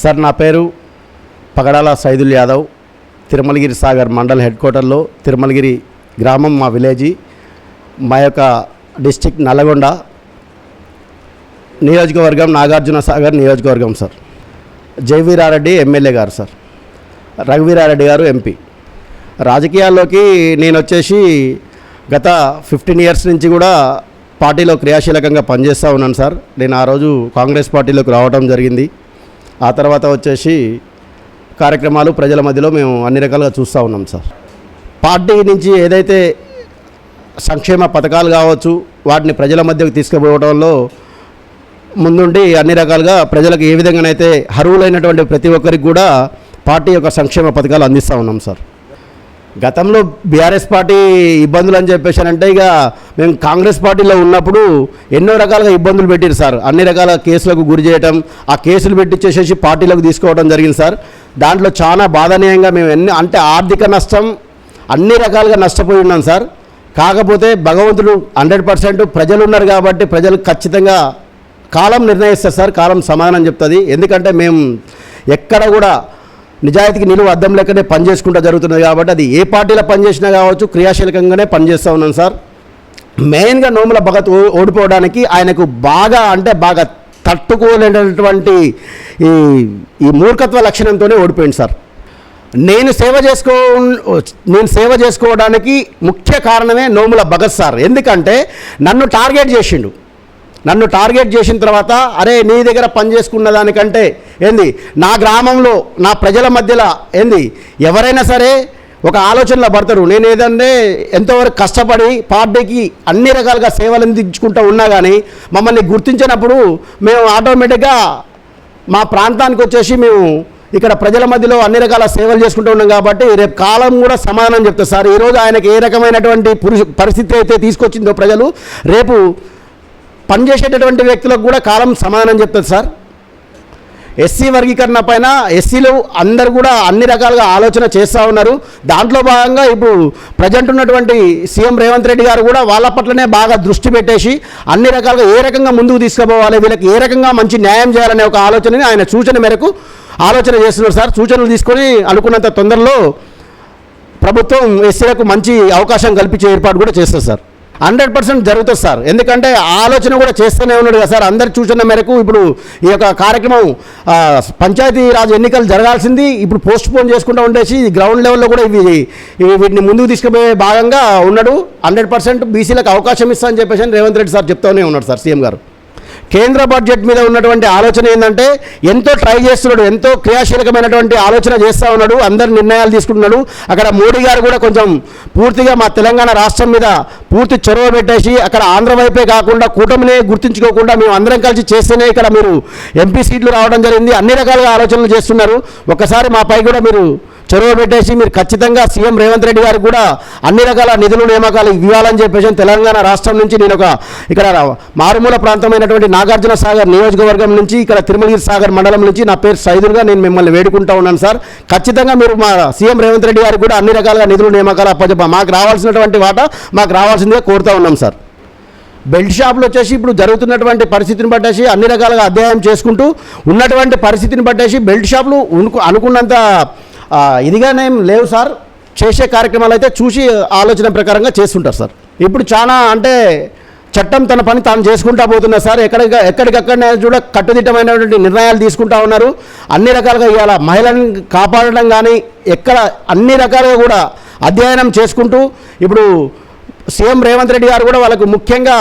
Sir నా పేరు Pagadala Saidul Yadav. Tirumalagiri Sagar mandal head క్వార్టర్లో తిరుమలగిరి గ్రామం మా విలేజీ. మా యొక్క డిస్టిక్ నల్లగొండ. నియోజకవర్గం నాగార్జున సాగర్ నియోజకవర్గం sir. Jaiveer Reddy MLA garu sir. Raghuveer Reddy garu MP. రాజకీయాల్లోకి నేను వచ్చేసి గత ఫిఫ్టీన్ ఇయర్స్ నుంచి కూడా పార్టీలో క్రియాశీలకంగా పనిచేస్తూ ఉన్నాను సార్. నేను ఆ రోజు కాంగ్రెస్ పార్టీలోకి రావడం జరిగింది. ఆ తర్వాత వచ్చేసి కార్యక్రమాలు ప్రజల మధ్యలో మేము అన్ని రకాలుగా చూస్తూ ఉన్నాం సార్. పార్టీ నుంచి ఏదైతే సంక్షేమ పథకాలు కావచ్చు వాటిని ప్రజల మధ్యకు తీసుకుపోవడంలో ముందుండి అన్ని రకాలుగా ప్రజలకు ఏ విధంగానైతే అర్హులైనటువంటి ప్రతి ఒక్కరికి కూడా పార్టీ యొక్క సంక్షేమ పథకాలు అందిస్తూ ఉన్నాం సార్. గతంలో బీఆర్ఎస్ పార్టీ ఇబ్బందులు అని చెప్పేసానంటే ఇక మేము కాంగ్రెస్ పార్టీలో ఉన్నప్పుడు ఎన్నో రకాలుగా ఇబ్బందులు పెట్టారు సార్. అన్ని రకాల కేసులకు గురి చేయటం ఆ కేసులు పెట్టించేసేసి పార్టీలకు తీసుకోవడం జరిగింది సార్. దాంట్లో చాలా బాధనీయంగా మేము ఎన్ని అంటే ఆర్థిక నష్టం అన్ని రకాలుగా నష్టపోయి ఉన్నాం సార్. కాకపోతే భగవంతుడు హండ్రెడ్ పర్సెంట్ ప్రజలు ఉన్నారు కాబట్టి ప్రజలు ఖచ్చితంగా కాలం నిర్ణయిస్తారు సార్ కాలం సమాధానం చెప్తుంది. ఎందుకంటే మేము ఎక్కడ కూడా నిజాయితీకి నిలువ అద్దం లెక్కనే పనిచేసుకుంటూ జరుగుతున్నది కాబట్టి అది ఏ పార్టీలో పనిచేసినా కావచ్చు క్రియాశీలకంగానే పనిచేస్తూ ఉన్నాను సార్. మెయిన్గా నోముల భగత్ ఓ- ఓడిపోవడానికి ఆయనకు బాగా అంటే బాగా తట్టుకోలేనటువంటి ఈ ఈ మూర్ఖత్వ లక్షణంతోనే ఓడిపోయింది సార్. నేను సేవ చేసుకో నేను సేవ చేసుకోవడానికి ముఖ్య కారణమే నోముల భగత్ సార్. ఎందుకంటే నన్ను టార్గెట్ చేసిండు. నన్ను టార్గెట్ చేసిన తర్వాత అరే నీ దగ్గర పని చేసుకున్న దానికంటే ఏంది నా గ్రామంలో నా ప్రజల మధ్యలో ఏంది ఎవరైనా సరే ఒక ఆలోచనలో పడతారు. నేను ఏదంటే ఎంతవరకు కష్టపడి పార్టీకి అన్ని రకాలుగా సేవలు అందించుకుంటూ ఉన్నా కానీ మమ్మల్ని గుర్తించినప్పుడు మేము ఆటోమేటిక్గా మా ప్రాంతానికి వచ్చేసి మేము ఇక్కడ ప్రజల మధ్యలో అన్ని రకాల సేవలు చేసుకుంటూ ఉన్నాం కాబట్టి రేపు కాలం కూడా సమాధానం చెప్తారు. సార్ ఈరోజు ఆయనకి ఏ రకమైనటువంటి పురుష పరిస్థితి అయితే తీసుకొచ్చిందో ప్రజలు రేపు పనిచేసేటటువంటి వ్యక్తులకు కూడా కాలం సమాధానం చెప్తుంది సార్. ఎస్సీ వర్గీకరణ పైన ఎస్సీలు అందరు కూడా అన్ని రకాలుగా ఆలోచన చేస్తూ ఉన్నారు. దాంట్లో భాగంగా ఇప్పుడు ప్రజెంట్ ఉన్నటువంటి సీఎం రేవంత్ రెడ్డి గారు కూడా వాళ్ళ పట్లనే బాగా దృష్టి పెట్టేసి అన్ని రకాలుగా ఏ రకంగా ముందుకు తీసుకుపోవాలి వీళ్ళకి ఏ రకంగా మంచి న్యాయం చేయాలనే ఒక ఆలోచనని ఆయన సూచన మేరకు ఆలోచన చేస్తున్నారు సార్. సూచనలు తీసుకొని అనుకున్నంత తొందరలో ప్రభుత్వం ఎస్సీలకు మంచి అవకాశం కల్పించే ఏర్పాటు కూడా చేస్తారు సార్. హండ్రెడ్ పర్సెంట్ జరుగుతుంది సార్. ఎందుకంటే ఆలోచన కూడా చేస్తూనే ఉన్నాడు కదా సార్. అందరు చూసిన మేరకు ఇప్పుడు ఈ యొక్క కార్యక్రమం పంచాయతీ రాజ్ ఎన్నికలు జరగాల్సింది ఇప్పుడు పోస్ట్ పోన్ చేసుకుంటూ ఉండేసి గ్రౌండ్ లెవెల్లో కూడా ఇవి ఇవి వీటిని ముందుకు తీసుకుపోయే భాగంగా ఉన్నాడు. హండ్రెడ్ పర్సెంట్ బీసీలకు అవకాశం ఇస్తా అని చెప్పేసి రేవంత్ రెడ్డి సార్ చెప్తూనే ఉన్నాడు సార్ సీఎం గారు. కేంద్ర బడ్జెట్ మీద ఉన్నటువంటి ఆలోచన ఏంటంటే ఎంతో ట్రై చేస్తున్నాడు ఎంతో క్రియాశీలకమైనటువంటి ఆలోచన చేస్తూ ఉన్నాడు అందరు నిర్ణయాలు తీసుకుంటున్నాడు. అక్కడ మోడీ గారు కూడా కొంచెం పూర్తిగా మా తెలంగాణ రాష్ట్రం మీద పూర్తి చొరవ పెట్టేసి అక్కడ ఆంధ్ర వైపే కాకుండా కూటమినే గుర్తించుకోకుండా మేము అందరం కలిసి చేస్తేనే ఇక్కడ మీరు ఎంపీ సీట్లు రావడం జరిగింది. అన్ని రకాలుగా ఆలోచనలు చేస్తున్నారు. ఒకసారి మాపై కూడా మీరు చొరవ పెట్టేసి మీరు ఖచ్చితంగా సీఎం రేవంత్ రెడ్డి గారికి కూడా అన్ని రకాల నిధులు నియామకాలు ఇవ్వాలని చెప్పేసి తెలంగాణ రాష్ట్రం నుంచి నేను ఒక ఇక్కడ మారుమూల ప్రాంతమైనటువంటి నాగార్జున సాగర్ నియోజకవర్గం నుంచి ఇక్కడ తిరుమలగిరి సాగర్ మండలం నుంచి నా పేరు సైదులుగా నేను మిమ్మల్ని వేడుకుంటా ఉన్నాను సార్. ఖచ్చితంగా మీరు మా సీఎం రేవంత్ రెడ్డి గారికి కూడా అన్ని రకాలుగా నిధులు నియామకాలు అప్పచెప్ప. మాకు రావాల్సినటువంటి వాటా మాకు రావాల్సిందిగా కోరుతా ఉన్నాం సార్. బెల్ట్ షాపులు వచ్చేసి ఇప్పుడు జరుగుతున్నటువంటి పరిస్థితిని బట్టేసి అన్ని రకాలుగా అధ్యయనం చేసుకుంటూ ఉన్నటువంటి పరిస్థితిని బట్టేసి బెల్ట్ షాపులు అనుకున్నంత ఇదిగానే లేవు సార్. చేసే కార్యక్రమాలు అయితే చూసి ఆలోచన ప్రకారంగా చేస్తుంటారు సార్. ఇప్పుడు చాలా అంటే చట్టం తన పని తాను చేసుకుంటా పోతున్నారు సార్. ఎక్కడ ఎక్కడికక్కడనే చూడ కట్టుదిట్టమైనటువంటి నిర్ణయాలు తీసుకుంటా ఉన్నారు. అన్ని రకాలుగా ఇవాళ మహిళలను కాపాడడం కానీ ఎక్కడ అన్ని రకాలుగా కూడా అధ్యయనం చేసుకుంటూ ఇప్పుడు సీఎం రేవంత్ రెడ్డి గారు కూడా వాళ్ళకు ముఖ్యంగా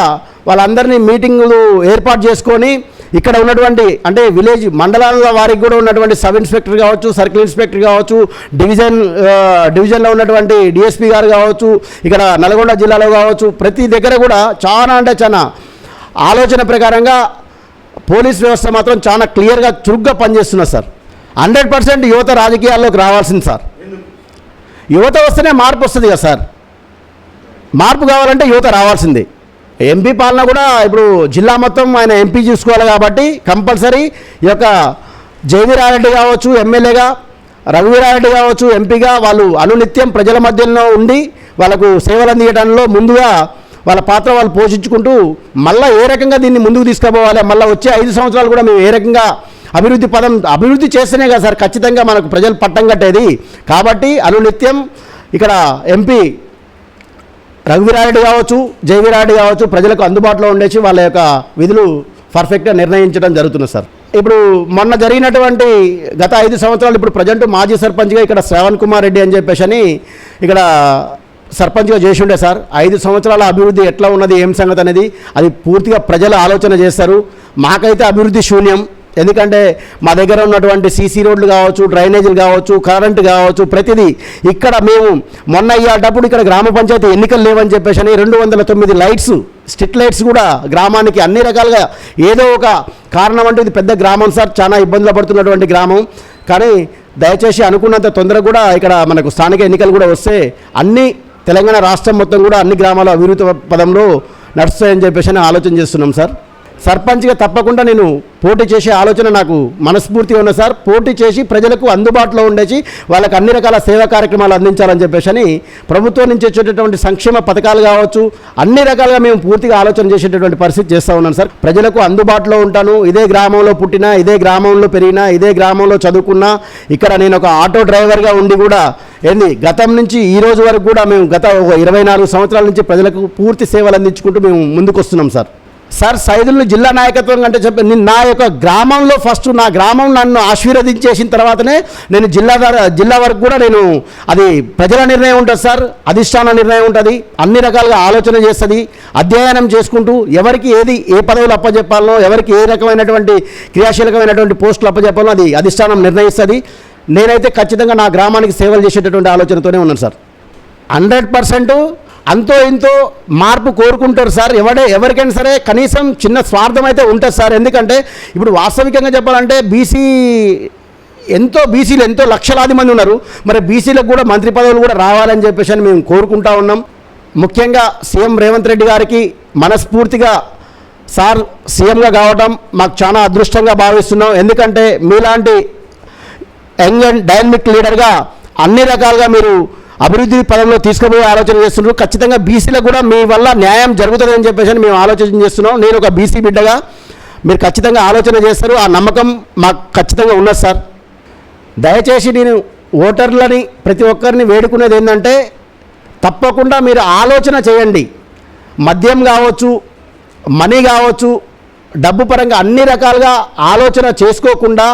వాళ్ళందరినీ మీటింగులు ఏర్పాటు చేసుకొని ఇక్కడ ఉన్నటువంటి అంటే విలేజ్ మండలాల వారికి కూడా ఉన్నటువంటి సబ్ ఇన్స్పెక్టర్ కావచ్చు సర్కిల్ ఇన్స్పెక్టర్ కావచ్చు డివిజన్ డివిజన్లో ఉన్నటువంటి డిఎస్పీ గారు కావచ్చు ఇక్కడ నల్గొండ జిల్లాలో కావచ్చు ప్రతి దగ్గర కూడా చాలా అంటే చాలా ఆలోచన ప్రకారంగా పోలీస్ వ్యవస్థ మాత్రం చాలా క్లియర్గా చురుగ్గా పనిచేస్తున్నారు సార్. హండ్రెడ్ పర్సెంట్ యువత రాజకీయాల్లోకి రావాల్సింది సార్. యువత వస్తేనే మార్పు వస్తుంది కదా సార్. మార్పు కావాలంటే యువత రావాల్సిందే. ఎంపీ పాలన కూడా ఇప్పుడు జిల్లా మొత్తం ఆయన ఎంపీ చూసుకోవాలి కాబట్టి కంపల్సరీ ఈ యొక్క జయవీరారెడ్డి కావచ్చు ఎమ్మెల్యేగా రఘువీరారెడ్డి కావచ్చు ఎంపీగా వాళ్ళు అనునిత్యం ప్రజల మధ్యలో ఉండి వాళ్ళకు సేవలు అందించడంలో ముందుగా వాళ్ళ పాత్ర వాళ్ళు పోషించుకుంటూ మళ్ళీ ఏ రకంగా దీన్ని ముందుకు తీసుకుపోవాలి మళ్ళీ వచ్చే ఐదు సంవత్సరాలు కూడా మేము ఏ రకంగా అభివృద్ధి పదం అభివృద్ధి చేస్తేనే కదా సార్ ఖచ్చితంగా మనకు ప్రజలు పట్టం కట్టేది. కాబట్టి అనునిత్యం ఇక్కడ ఎంపీ రఘువీరారెడ్డి కావచ్చు జయవీరారెడ్డి కావచ్చు ప్రజలకు అందుబాటులో ఉండేసి వాళ్ళ యొక్క విధులు పర్ఫెక్ట్గా నిర్ణయించడం జరుగుతుంది సార్. ఇప్పుడు మొన్న జరిగినటువంటి గత ఐదు సంవత్సరాలు ఇప్పుడు ప్రజెంట్ మాజీ సర్పంచ్గా ఇక్కడ శ్రవణ్ కుమార్ రెడ్డి అని చెప్పేసి అని ఇక్కడ సర్పంచ్గా చేసి ఉండే సార్. ఐదు సంవత్సరాల అభివృద్ధి ఎట్లా ఉన్నది ఏం సంగతి అనేది అది పూర్తిగా ప్రజలు ఆలోచన చేస్తారు. మాకైతే అభివృద్ధి శూన్యం. ఎందుకంటే మా దగ్గర ఉన్నటువంటి సీసీ రోడ్లు కావచ్చు డ్రైనేజీలు కావచ్చు కరెంటు కావచ్చు ప్రతిదీ ఇక్కడ మేము మొన్న అయ్యేటప్పుడు ఇక్కడ గ్రామ పంచాయతీ ఎన్నికలు లేవని చెప్పేసి అని రెండు వందల తొమ్మిది లైట్స్ స్ట్రిట్ లైట్స్ కూడా గ్రామానికి అన్ని రకాలుగా ఏదో ఒక కారణం అంటే ఇది పెద్ద గ్రామం సార్ చాలా ఇబ్బందులు పడుతున్నటువంటి గ్రామం. కానీ దయచేసి అనుకున్నంత తొందరగా కూడా ఇక్కడ మనకు స్థానిక ఎన్నికలు కూడా వస్తే అన్ని తెలంగాణ రాష్ట్రం మొత్తం కూడా అన్ని గ్రామాల అభివృద్ధి పదంలో నడుస్తాయని చెప్పేసి అని ఆలోచన చేస్తున్నాం సార్. సర్పంచ్గా తప్పకుండా నేను పోటీ చేసే ఆలోచన నాకు మనస్ఫూర్తిగా ఉన్న సార్. పోటీ చేసి ప్రజలకు అందుబాటులో ఉండేసి వాళ్ళకి అన్ని రకాల సేవా కార్యక్రమాలు అందించాలని చెప్పేసి అని ప్రభుత్వం నుంచి వచ్చేటటువంటి సంక్షేమ పథకాలు కావచ్చు అన్ని రకాలుగా మేము పూర్తిగా ఆలోచన చేసేటటువంటి పరిస్థితి చేస్తూ ఉన్నాను సార్. ప్రజలకు అందుబాటులో ఉంటాను. ఇదే గ్రామంలో పుట్టినా ఇదే గ్రామంలో పెరిగినా ఇదే గ్రామంలో చదువుకున్నా ఇక్కడ నేను ఒక ఆటో డ్రైవర్గా ఉండి కూడా ఏంది గతం నుంచి ఈ రోజు వరకు కూడా మేము గత ఒక ఇరవై నాలుగు సంవత్సరాల నుంచి ప్రజలకు పూర్తి సేవలు అందించుకుంటూ మేము ముందుకొస్తున్నాం సార్. సార్ సైదులు జిల్లా నాయకత్వం కంటే చెప్పి నేను నా యొక్క గ్రామంలో ఫస్ట్ నా గ్రామం నన్ను ఆశీర్వదించేసిన తర్వాతనే నేను జిల్లా జిల్లా వరకు కూడా నేను అది ప్రజల నిర్ణయం ఉంటుంది సార్ అధిష్టాన నిర్ణయం ఉంటుంది అన్ని రకాలుగా ఆలోచన చేస్తుంది అధ్యయనం చేసుకుంటూ ఎవరికి ఏది ఏ పదవులు అప్పచెప్పాలనో ఎవరికి ఏ రకమైనటువంటి క్రియాశీలకమైనటువంటి పోస్టులు అప్పచెప్పాలనో అది అధిష్టానం నిర్ణయిస్తుంది. నేనైతే ఖచ్చితంగా నా గ్రామానికి సేవలు చేసేటటువంటి ఆలోచనతోనే ఉన్నాను సార్. హండ్రెడ్ పర్సెంట్ అంతో ఇంతో మార్పు కోరుకుంటారు సార్. ఎవడే ఎవరికైనా సరే కనీసం చిన్న స్వార్థం అయితే ఉంటుంది సార్. ఎందుకంటే ఇప్పుడు వాస్తవికంగా చెప్పాలంటే బీసీ ఎంతో బీసీలు ఎంతో లక్షలాది మంది ఉన్నారు. మరి బీసీలకు కూడా మంత్రి పదవులు కూడా రావాలని చెప్పేసి అని మేము కోరుకుంటా ఉన్నాం. ముఖ్యంగా సీఎం రేవంత్ రెడ్డి గారికి మనస్ఫూర్తిగా సార్ సీఎంగా కావడం మాకు చాలా అదృష్టంగా భావిస్తున్నాం. ఎందుకంటే మీలాంటి యంగ్ అండ్ డైనమిక్ లీడర్గా అన్ని రకాలుగా మీరు అభివృద్ధి పదంలో తీసుకుపోయే ఆలోచన చేస్తున్నారు ఖచ్చితంగా బీసీలకు కూడా మీ వల్ల న్యాయం జరుగుతుందని చెప్పేసి అని మేము ఆలోచన చేస్తున్నాం. నేను ఒక బీసీ బిడ్డగా మీరు ఖచ్చితంగా ఆలోచన చేస్తారు. ఆ నమ్మకం మాకు ఖచ్చితంగా ఉన్నది సార్. దయచేసి నేను ఓటర్లని ప్రతి ఒక్కరిని వేడుకునేది ఏంటంటే తప్పకుండా మీరు ఆలోచన చేయండి. మద్యం కావచ్చు మనీ కావచ్చు డబ్బు పరంగా అన్ని రకాలుగా ఆలోచన చేసుకోకుండా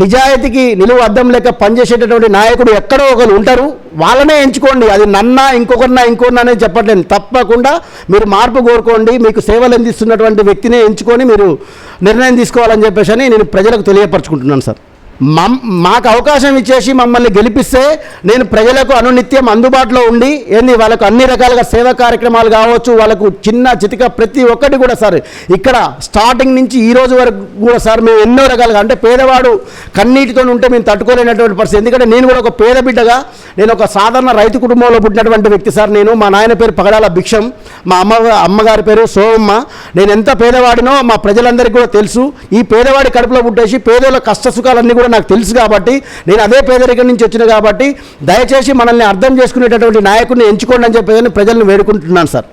నిజాయితీకి నిలువ అద్దం లేక పనిచేసేటటువంటి నాయకుడు ఎక్కడో ఒకరు ఉంటారు. వాళ్ళనే ఎంచుకోండి. అది నన్నా ఇంకొకరినా ఇంకొకరినా అనేది చెప్పట్లేదు. తప్పకుండా మీరు మార్పు కోరుకోండి. మీకు సేవలు అందిస్తున్నటువంటి వ్యక్తిని ఎంచుకొని మీరు నిర్ణయం తీసుకోవాలని చెప్పేసి అని నేను ప్రజలకు తెలియపరచుకుంటున్నాను సార్. మాకు అవకాశం ఇచ్చేసి మమ్మల్ని గెలిపిస్తే నేను ప్రజలకు అనునిత్యం అందుబాటులో ఉండి ఏంది వాళ్ళకు అన్ని రకాలుగా సేవా కార్యక్రమాలు కావచ్చు వాళ్ళకు చిన్న చితిక ప్రతి ఒక్కటి కూడా సార్ ఇక్కడ స్టార్టింగ్ నుంచి ఈ రోజు వరకు కూడా సార్ మేము ఎన్నో రకాలుగా అంటే పేదవాడు కన్నీటితో ఉంటే మేము తట్టుకోలేనటువంటి పరిస్థితి. ఎందుకంటే నేను కూడా ఒక పేద బిడ్డగా నేను ఒక సాధారణ రైతు కుటుంబంలో పుట్టినటువంటి వ్యక్తి సార్ నేను. మా నాయన పేరు పగడాల భిక్షం మా అమ్మ అమ్మగారి పేరు సోమమ్మ. నేను ఎంత పేదవాడినో మా ప్రజలందరికీ కూడా తెలుసు. ఈ పేదవాడి కడుపులో పుట్టేసి పేదల కష్ట సుఖాలన్నీ కూడా నాకు తెలుసు కాబట్టి నేను అదే పేదరికం నుంచి వచ్చిన కాబట్టి దయచేసి మనల్ని అర్థం చేసుకునేటటువంటి నాయకుడిని ఎంచుకోండి అని చెప్పేసి ప్రజలను వేడుకుంటున్నాను సార్.